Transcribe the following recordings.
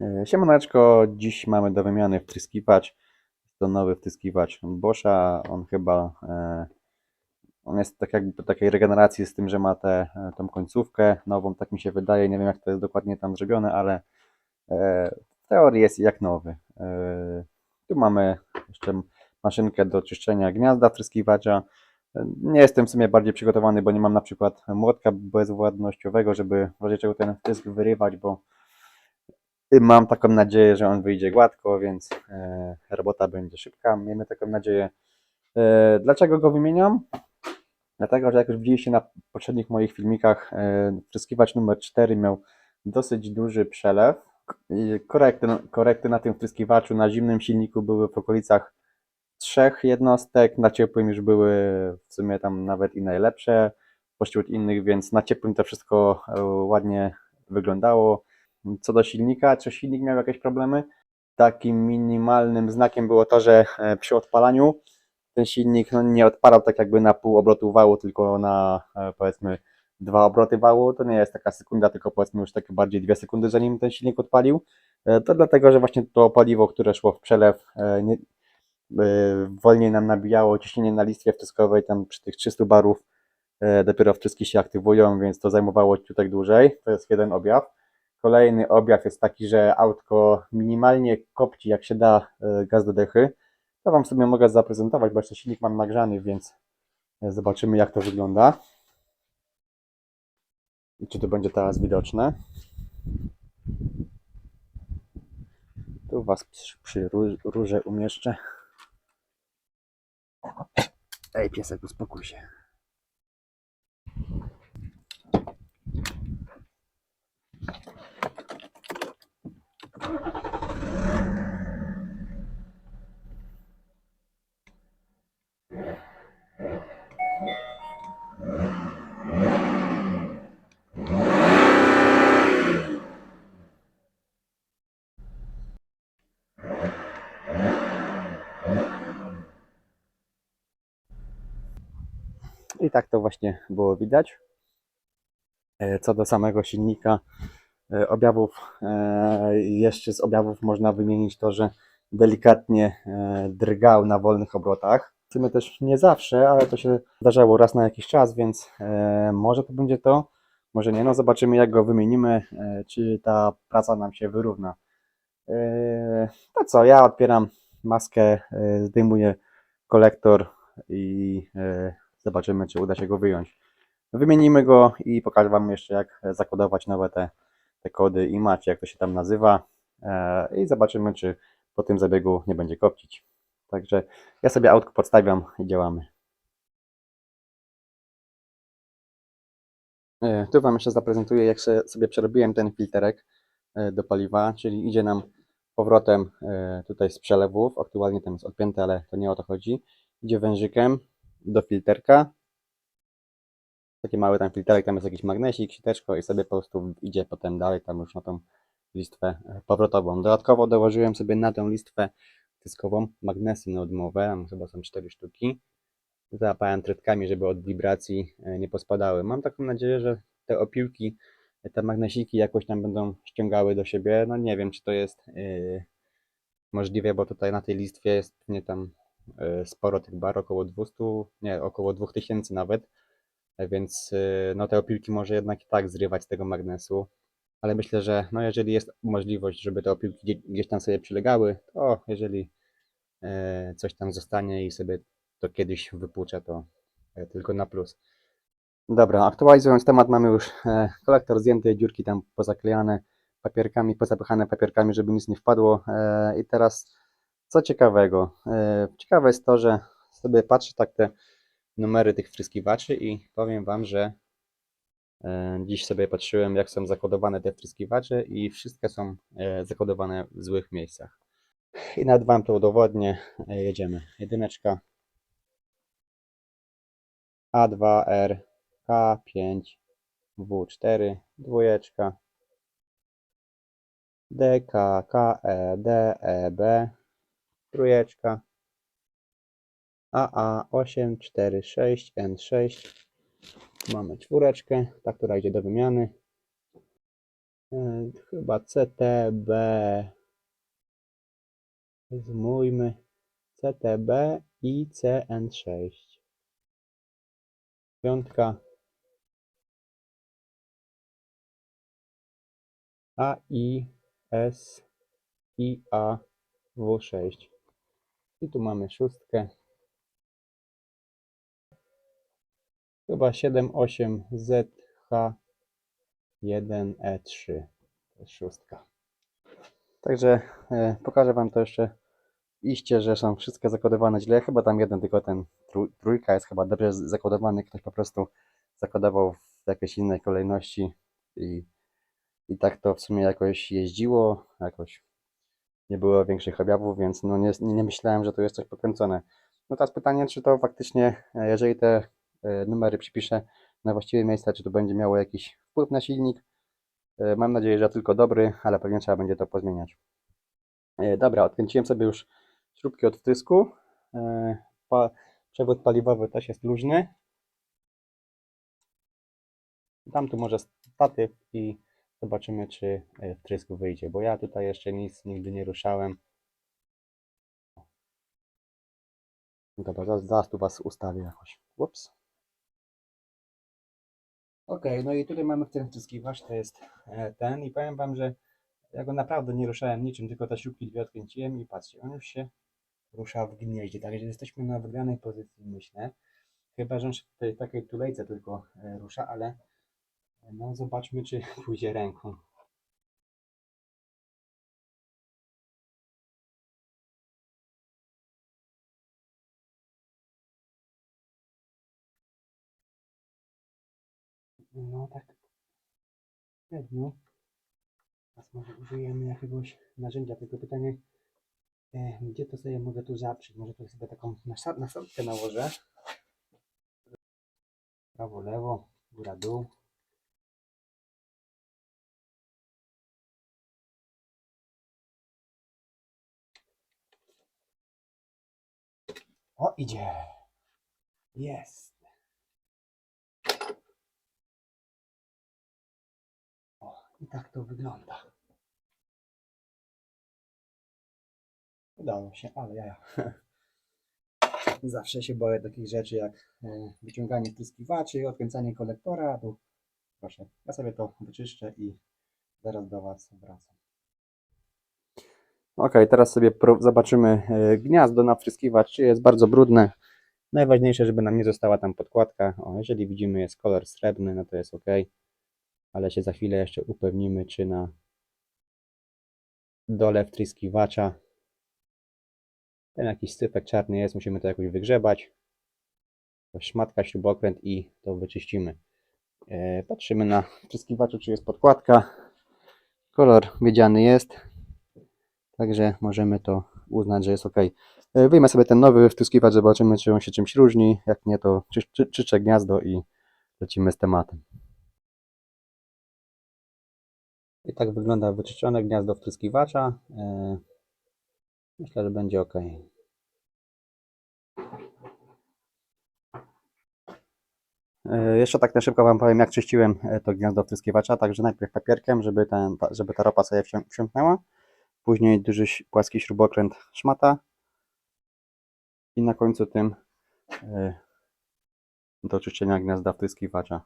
E, Siemaneczko, dziś mamy do wymiany wtryskiwacz. To nowy wtryskiwacz Boscha. On chyba e, on jest tak jakby takiej regeneracji z tym, że ma tę e, tą końcówkę nową, tak mi się wydaje. Nie wiem jak to jest dokładnie tam zrobione, ale w teorii jest jak nowy. Tu mamy jeszcze maszynkę do czyszczenia gniazda wtryskiwacza. Nie jestem w sumie bardziej przygotowany, bo nie mam na przykład młotka bezwładnościowego, żeby w razie czego ten wtrysk wyrywać, bo Mam taką nadzieję, że on wyjdzie gładko, więc e, robota będzie szybka. Miejmy taką nadzieję. E, dlaczego go wymieniam? Dlatego, że jak już widzieliście na poprzednich moich filmikach, e, wtryskiwacz numer 4 miał dosyć duży przelew. Korekty, korekty na tym wtryskiwaczu na zimnym silniku były w okolicach trzech jednostek, na ciepłym już były w sumie tam nawet i najlepsze pośród innych, więc na ciepłym to wszystko ładnie wyglądało. Co do silnika, czy silnik miał jakieś problemy? Takim minimalnym znakiem było to, że e, przy odpalaniu ten silnik no, nie odpalał tak jakby na pół obrotu wału, tylko na e, powiedzmy dwa obroty wału. To nie jest taka sekunda, tylko powiedzmy już takie bardziej dwie sekundy, zanim ten silnik odpalił. E, To dlatego, że właśnie to paliwo, które szło w przelew, nie, wolniej nam nabijało ciśnienie na listwie wtryskowej, tam przy tych 300 barów dopiero wtryski się aktywują, więc to zajmowało ciutek dłużej. To jest jeden objaw. Kolejny objaw jest taki, że autko minimalnie kopci jak się da e, gaz do dechy. To Wam sobie mogę zaprezentować, bo jeszcze silnik mam nagrzany, więc e, zobaczymy jak to wygląda. I czy to będzie teraz widoczne. Tu Was przy, rurze umieszczę. Ej, piesek, uspokój się. I tak to właśnie było widać. E, Co do samego silnika, e, objawów, e, jeszcze z objawów można wymienić to, że delikatnie drgał na wolnych obrotach. W sumie też nie zawsze, ale to się zdarzało raz na jakiś czas, więc może to będzie to, może nie. No zobaczymy jak go wymienimy, czy ta praca nam się wyrówna. To co, ja odpieram maskę, zdejmuję kolektor i zobaczymy czy uda się go wyjąć. Wymienimy go i pokażę Wam jeszcze jak zakodować nowe te, te kody i macie, jak to się tam nazywa e, i zobaczymy czy po tym zabiegu nie będzie kopcić. Także ja sobie autko podstawiam i działamy. E, Tu Wam jeszcze zaprezentuję jak sobie przerobiłem ten filterek e, do paliwa, czyli idzie nam powrotem tutaj z przelewów, aktualnie tam jest odpięte, ale to nie o to chodzi. Idzie wężykiem do filterka, taki mały tam filterek, tam jest jakiś magnesik, siteczko i sobie po prostu idzie potem dalej tam już na tą listwę powrotową. Dodatkowo dołożyłem sobie na tę listwę dyskową magnesy neodymowe, tam chyba są 4 sztuki. Załapałem trytkami, żeby od wibracji e, nie pospadały. Mam taką nadzieję, że te opiłki, e, te magnesiki jakoś tam będą ściągały do siebie. No nie wiem, czy to jest yy, możliwe, bo tutaj na tej listwie jest nie tam sporo tych bar, około 200, nie, około 2000 nawet. E, Więc yy, no te opiłki może jednak i tak zrywać z tego magnesu. Ale myślę, że no jeżeli jest możliwość, żeby te opiłki gdzie- gdzieś tam sobie przylegały, to jeżeli e, coś tam zostanie i sobie to kiedyś wypłuczę, to e, tylko na plus. Dobra, aktualizując temat, mamy już e, kolektor zdjęty, dziurki tam pozaklejane papierkami, pozapychane papierkami, żeby nic nie wpadło. E, I teraz co ciekawego? E, ciekawe jest to, że sobie patrzę tak te numery tych wtryskiwaczy i powiem Wam, że E, Dziś sobie patrzyłem, jak są zakodowane te wtryskiwacze i wszystkie są e, zakodowane w złych miejscach. I nawet Wam to udowodnię. Jedziemy. Jedyneczka A2R K5 W4 dwójeczka DK KE DEB trójeczka AA846 N6 Mamy czwóreczkę, ta, która idzie do wymiany. E, Chyba CTB. Zmójmy CTB i CN6. Piątka. A, I, S, I, A, W6. I tu mamy szóstkę. Chyba 7, 8, Z, H, 1, E3. E To jest szóstka. Także e, pokażę Wam to jeszcze iście, że są wszystkie zakodowane źle. Chyba tam jeden, tylko ten trój, trójka jest chyba dobrze zakodowany. Ktoś po prostu zakodował w jakiejś innej kolejności i, i tak to w sumie jakoś jeździło, jakoś nie było większych objawów, więc no nie, nie myślałem, że tu jest coś pokręcone. No teraz pytanie, czy to faktycznie, e, jeżeli te e, numery przypiszę na właściwe miejsca, czy to będzie miało jakiś wpływ na silnik. E, Mam nadzieję, że tylko dobry, ale pewnie trzeba będzie to pozmieniać. Dobra, odkręciłem sobie już śrubki od wtrysku. Pa, przewód paliwowy też jest luźny. Dam tu może statyw i zobaczymy, czy e, wtrysk wyjdzie, bo ja tutaj jeszcze nic nigdy nie ruszałem. Dobra, zaraz, zaraz tu Was ustawię jakoś. Ups. Ok, no i tutaj mamy ten wtryskiwacz, to jest e, ten i powiem Wam, że ja go naprawdę nie ruszałem niczym, tylko te śrubki dwie odkręciłem i patrzcie, on już się rusza w gnieździe, także jesteśmy na wygranej pozycji, myślę. Chyba, że on się w tej takiej tulejce tylko e, rusza, ale no zobaczmy, czy pójdzie ręką. No tak, pewno. Teraz może użyjemy jakiegoś narzędzia, tylko pytanie, e, gdzie to sobie mogę tu zaprzeć? Może tu sobie taką nasa- nasadkę nałożę. Prawo, lewo, góra, dół. O, idzie. Jest. O, i tak to wygląda. Udało się, ale ja. Zawsze się boję takich rzeczy jak e, wyciąganie wtryskiwaczy, odkręcanie kolektora. Tu proszę, ja sobie to wyczyszczę i zaraz do Was wracam. Ok, teraz sobie zobaczymy e, gniazdo na wtryskiwacz, jest bardzo brudne. Najważniejsze, żeby nam nie została tam podkładka. O, jeżeli widzimy jest kolor srebrny, no to jest ok. Ale się za chwilę jeszcze upewnimy, czy na dole wtryskiwacza ten jakiś sypek czarny jest, musimy to jakoś wygrzebać. Szmatka, śrubokręt i to wyczyścimy. E, Patrzymy na wtryskiwaczu, czy jest podkładka. Kolor miedziany jest. Także możemy to uznać, że jest ok. E, Wyjmę sobie ten nowy wtryskiwacz, zobaczymy, czy on się czymś różni. Jak nie, to czy, czy, czyczę gniazdo i lecimy z tematem. I tak wygląda wyczyszczone gniazdo wtryskiwacza. E, Myślę, że będzie ok. E, Jeszcze tak na szybko Wam powiem, jak czyściłem to gniazdo wtryskiwacza. Także najpierw papierkiem, żeby, ten, ta, żeby ta ropa sobie wsią- wsiąknęła. Później duży płaski śrubokręt szmata. I na końcu tym e, do czyszczenia gniazda wtryskiwacza.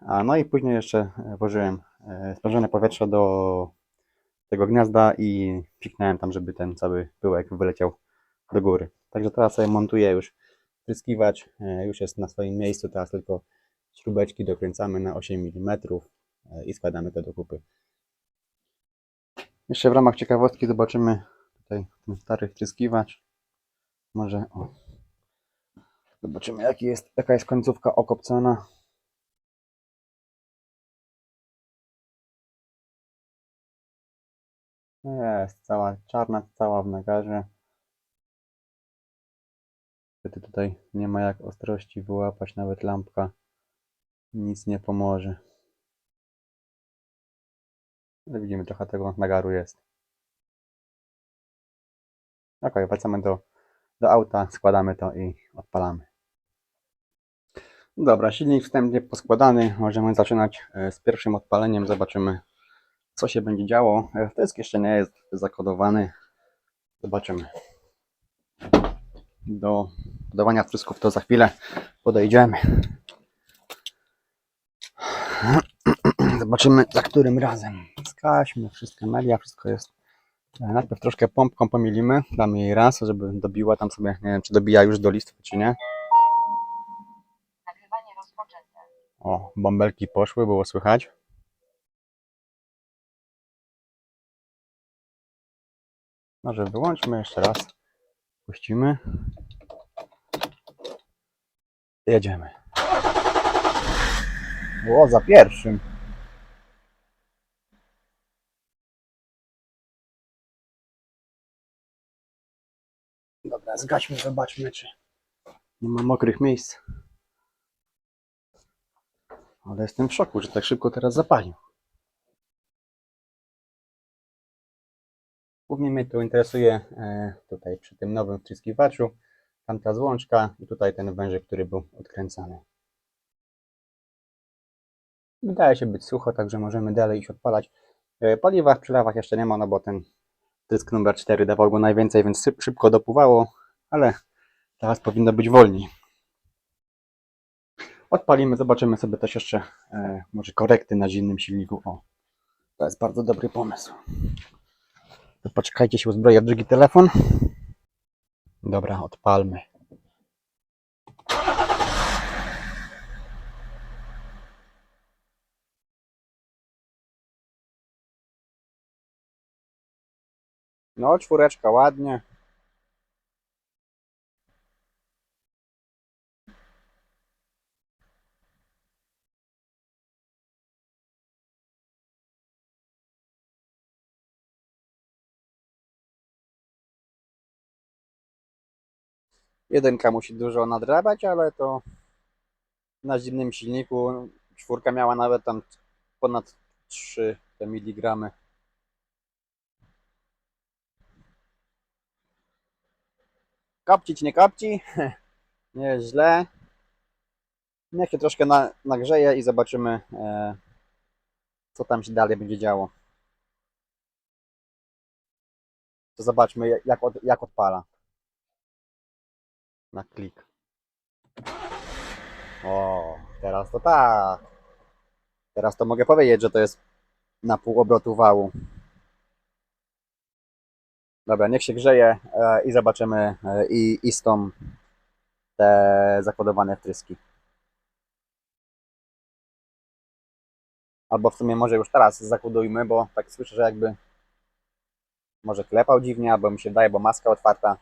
A no i później jeszcze e, włożyłem e, sprężone powietrze do tego gniazda i piknąłem tam, żeby ten cały pyłek wyleciał do góry. Także teraz sobie montuję już Pryskiwacz e, już jest na swoim miejscu, teraz tylko śrubeczki dokręcamy na 8 mm i składamy to do kupy. Jeszcze w ramach ciekawostki zobaczymy tutaj ten stary wtryskiwacz. Może o. Zobaczymy jaki jest, jaka jest końcówka okopcona. Jest cała czarna, cała w nagarze. Niestety tutaj nie ma jak ostrości wyłapać, nawet lampka nic nie pomoże. Widzimy, trochę tego nagaru jest. Ok, wracamy do, do auta, składamy to i odpalamy. Dobra, silnik wstępnie poskładany. Możemy zaczynać e, z pierwszym odpaleniem. Zobaczymy, co się będzie działo. E, Wtysk jeszcze nie jest zakodowany. Zobaczymy. Do podawania wtrysków to za chwilę podejdziemy. Zobaczymy za którym razem. Skaśmy, wszystkie media, wszystko jest. E, Najpierw troszkę pompką pomilimy. Damy jej raz, żeby dobiła tam sobie. Nie wiem, czy dobija już do listwy, czy nie. Nagrywanie rozpoczęte. O, bąbelki poszły, było słychać. Może wyłączmy jeszcze raz. Puścimy. Jedziemy. O, za pierwszym. Zgaśmy, zobaczmy, czy nie ma mokrych miejsc. Ale jestem w szoku, że tak szybko teraz zapalił. Głównie mnie to interesuje e, tutaj przy tym nowym wtryskiwaczu. Tamta złączka i tutaj ten wężyk, który był odkręcany. Wydaje się być sucho, także możemy dalej iść odpalać. E, Paliwa w przelewach jeszcze nie ma, no bo ten trysk numer 4 dawał go najwięcej, więc szybko dopływało, ale teraz powinno być wolniej. Odpalimy, zobaczymy sobie też jeszcze e, może korekty na zimnym silniku. O, to jest bardzo dobry pomysł. To poczekajcie, się uzbroję drugi telefon. Dobra, odpalmy. No, czwóreczka ładnie. Jedynka musi dużo nadrabiać, ale to na zimnym silniku czwórka miała nawet tam ponad 3 te miligramy. Kopcić nie kopci, nie jest źle. Niech się troszkę na, nagrzeje i zobaczymy, e, co tam się dalej będzie działo. To zobaczmy, jak, od, jak odpala na klik. O, teraz to tak. Teraz to mogę powiedzieć, że to jest na pół obrotu wału. Dobra, niech się grzeje e, i zobaczymy e, i istą te zakodowane wtryski. Albo w sumie może już teraz zakodujmy, bo tak słyszę, że jakby może klepał dziwnie, albo mi się daje, bo maska otwarta.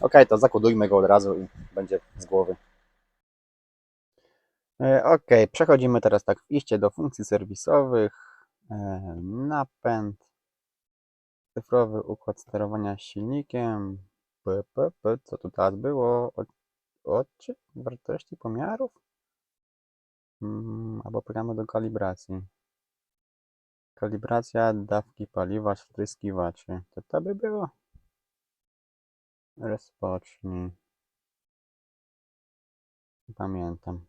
Ok, to zakodujmy go od razu i będzie z głowy. Ok, przechodzimy teraz tak w iście do funkcji serwisowych. E, Napęd. Cyfrowy układ sterowania silnikiem. P, p, p, co tu teraz było? Od- Odczyt wartości pomiarów? Mm, albo programy do kalibracji. Kalibracja dawki paliwa wtryskiwaczy. To to by było? Rozpocznij. Pamiętam.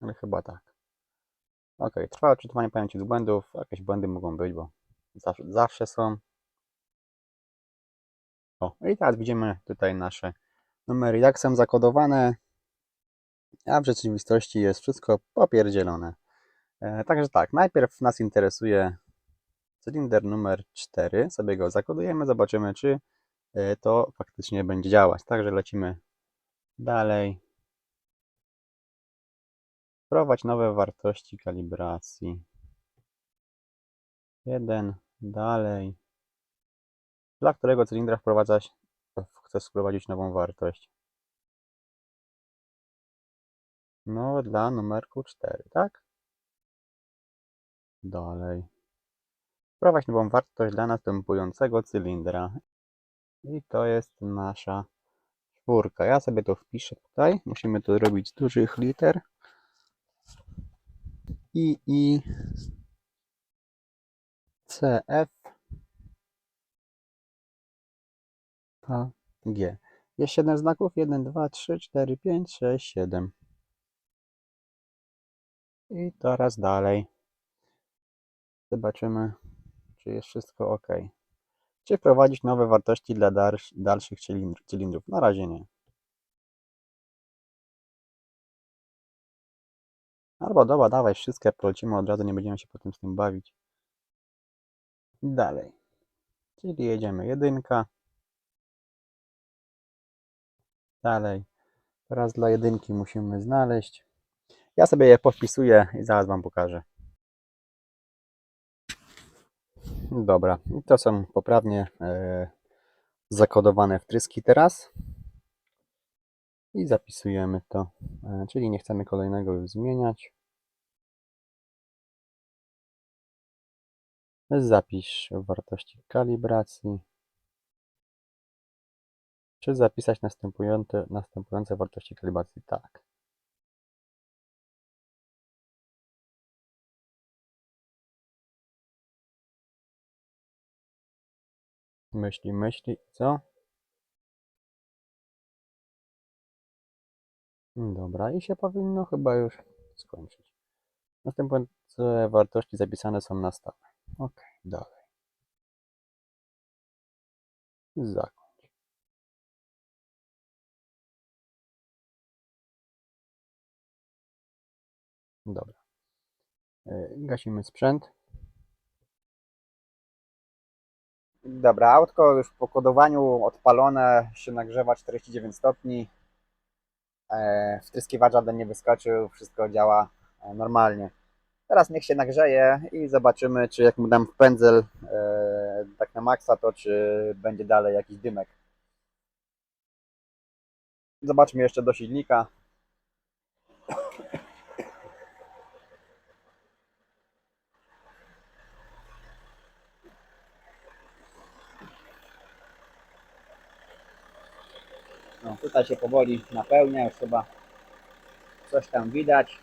Ale chyba tak. Ok, trwa odczytywanie pamięci z błędów. Jakieś błędy mogą być, bo zawsze, zawsze są. O, i teraz widzimy tutaj nasze numery, jak są zakodowane, a w rzeczywistości jest wszystko popierdzielone. E, także tak, najpierw nas interesuje cylinder numer 4, sobie go zakodujemy, zobaczymy czy e, to faktycznie będzie działać. Także lecimy dalej. Wprowadź nowe wartości kalibracji. 1, dalej. Dla którego cylindra wprowadzać, chcesz wprowadzić nową wartość? No, dla numerku 4, tak? Dalej. Wprowadź nową wartość dla następującego cylindra. I to jest nasza czwórka. Ja sobie to wpiszę tutaj. Musimy to robić z dużych liter. I, I, C, F, K, G. Jest 7 znaków? 1, 2, 3, 4, 5, 6, 7. I teraz dalej. Zobaczymy, czy jest wszystko ok. Czy wprowadzić nowe wartości dla dalsz- dalszych cylindr- cylindrów? Na razie nie. Albo dobra, dawaj wszystkie, polecimy od razu, nie będziemy się potem z tym bawić. Dalej. Czyli jedziemy jedynka. Dalej. Teraz dla jedynki musimy znaleźć. Ja sobie je powpisuję i zaraz Wam pokażę. Dobra, to są poprawnie e, zakodowane wtryski teraz. I zapisujemy to, e, czyli nie chcemy kolejnego już zmieniać. Zapisz wartości kalibracji. Czy zapisać następujące, następujące wartości kalibracji? Tak. Myśli, myśli, co? Dobra, i się powinno chyba już skończyć. Następujące wartości zapisane są na stałe. Ok, dalej. Zakończ. Dobra. E, Gasimy sprzęt. Dobra, autko już po kodowaniu odpalone się nagrzewa 49 stopni. E, Wtryskiwacz żaden nie wyskoczył, wszystko działa e, normalnie. Teraz niech się nagrzeje i zobaczymy, czy jak mu dam w pędzel e, tak na maksa, to czy będzie dalej jakiś dymek. Zobaczmy jeszcze do silnika. No, tutaj się powoli napełnia, już chyba coś tam widać.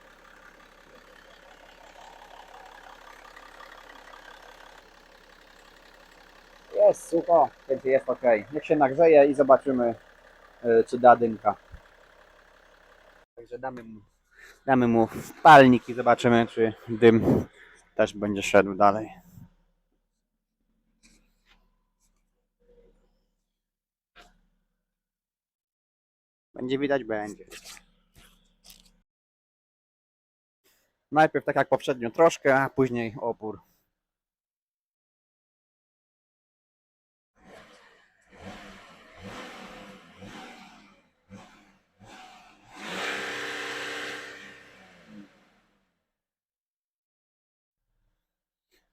Jest sucho, więc jest ok. Niech się nagrzeje i zobaczymy, y, czy da dymka. Także damy mu, damy mu i zobaczymy, czy dym też będzie szedł dalej. Będzie widać, będzie. Najpierw tak jak poprzednio troszkę, a później opór.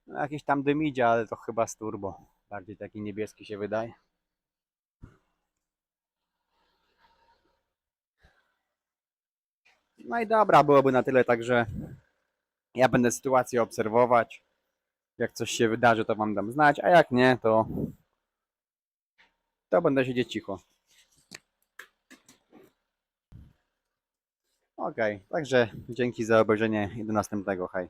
No, jakiś tam dym idzie, ale to chyba z turbo. Bardziej taki niebieski się wydaje. No i dobra, byłoby na tyle, także ja będę sytuację obserwować. Jak coś się wydarzy, to wam dam znać, a jak nie, to to będę siedzieć cicho. Okej, także dzięki za obejrzenie i do następnego. Hej.